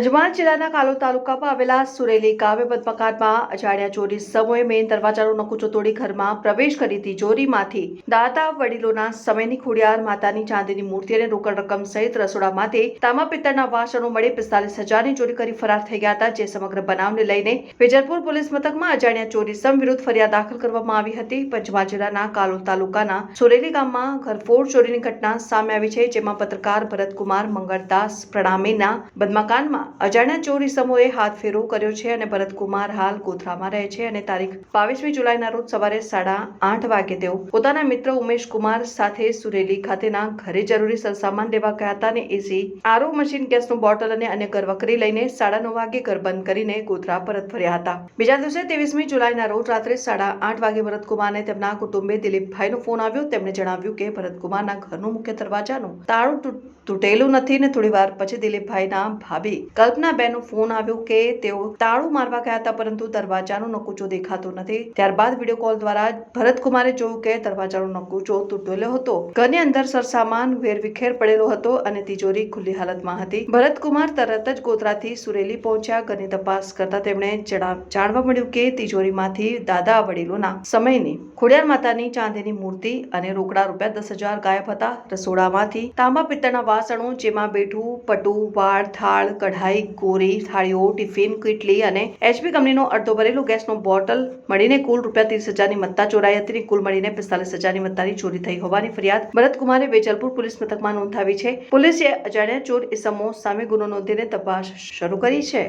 પંચમહાલ જિલ્લાના કાલોલ તાલુકામાં આવેલા સુરેલી ગામે મકાનમાં અજાણ્યા ચોરી સમૂહે મેઇન દરવાજાનો નકુચો તોડી ઘરમાં પ્રવેશ કરી તિજોરીમાંથી દાતા વડીલોના સમયની ખોડિયાર માતાની ચાંદીની મૂર્તિ અને રોકડ રકમ સહિત રસોડામાંથી તાંબા પિત્તળના વાસણો મળી પિસ્તાલીસ હજારની ચોરી કરી ફરાર થઈ ગયા હતા, જે સમગ્ર બનાવને લઈને વેજરપુર પોલીસ મથકમાં અજાણ્યા ચોરી સમ વિરુદ્ધ ફરિયાદ દાખલ કરવામાં આવી હતી. પંચમહાલ જિલ્લાના કાલોલ તાલુકાના સુરેલી ગામમાં ઘરફોડ ચોરીની ઘટના સામે આવી છે, જેમાં પત્રકાર ભરતકુમાર મંગળદાસ પ્રણામીના બદમકાનમાં અજાણ્યા ચોરી સમૂહે હાથ ફેરો કર્યો છે અને ભરતકુમાર હાલ ગોધરામાં રહે છે અને તારીખ બાવીસમી જુલાઈના રોજ સવારે સાડા આઠ વાગે તેઓ પોતાના મિત્ર ઉમેશ કુમાર સાથે સુરેલી ખાતેના ઘરે જરૂરી સરસામાન લેવા ગયા હતા અને એસી આરો મશીન ગેસનું બોટલ અને અન્ય ઘરવકરી લઈને સાડા નવ વાગે ઘર બંધ કરીને ગોધરા પરત ફર્યા હતા. બીજા દિવસે ત્રેવીસમી જુલાઈના રોજ રાત્રે સાડા આઠ વાગે ભરતકુમારને તેમના કુટુંબે દિલીપભાઈનો ફોન આવ્યો. તેમણે જણાવ્યું કે ભરતકુમારના ઘરનું મુખ્ય દરવાજાનું તાળું તૂટ- તૂટેલું નથી ને થોડી વાર પછી દિલીપભાઈના ભાભી કલ્પનાબેનનો ફોન આવ્યો કે તેઓ તાળું મારવા ગયા હતા, પરંતુ દરવાજાનો નકુચો દેખાતો નથી. ત્યારબાદ વીડિયો કોલ દ્વારા ભરતકુમારે જોયું કે દરવાજાનો નકુચો તૂટેલો હતો. ઘરની અંદર સરસામાન વેરવિખેર પડેલો હતો અને તિજોરી ખુલ્લી હાલતમાં હતી. ભરતકુમાર તરત જ ગોધરાથી સુરેલી પહોંચ્યા. ઘરની તપાસ કરતા તેમણે જણા- જાણવા મળ્યું કે તિજોરીમાંથી દાદા વડીલોના સમયની ખોડિયાર માતાની ચાંદીની મૂર્તિ અને રોકડા રૂપિયા દસ હજાર ગાયબ હતા. રસોડામાંથી તાંબા પિત્તળના વાસણો, જેમાં બેઠું, પટુ, વાળ, થાળ, કઢાઈ ગોરી થાળીઓ ટિફિન, કીટલી અને એચપી કંપનીનો અડધો ભરેલો ગેસનો બોટલ મળીને કુલ રૂપિયા ત્રીસ હજારની મત્તા ચોરાઈ હતી. કુલ મળીને પિસ્તાલીસ હજારની મત્તાની ચોરી થઈ હોવાની ફરિયાદ ભરતકુમારે વેજલપુર પોલીસ મથકમાં નોંધાવી છે. પોલીસે અજાણ્યા ચોર, ઇસમો સામે ગુનો નોંધીને તપાસ શરૂ કરી છે.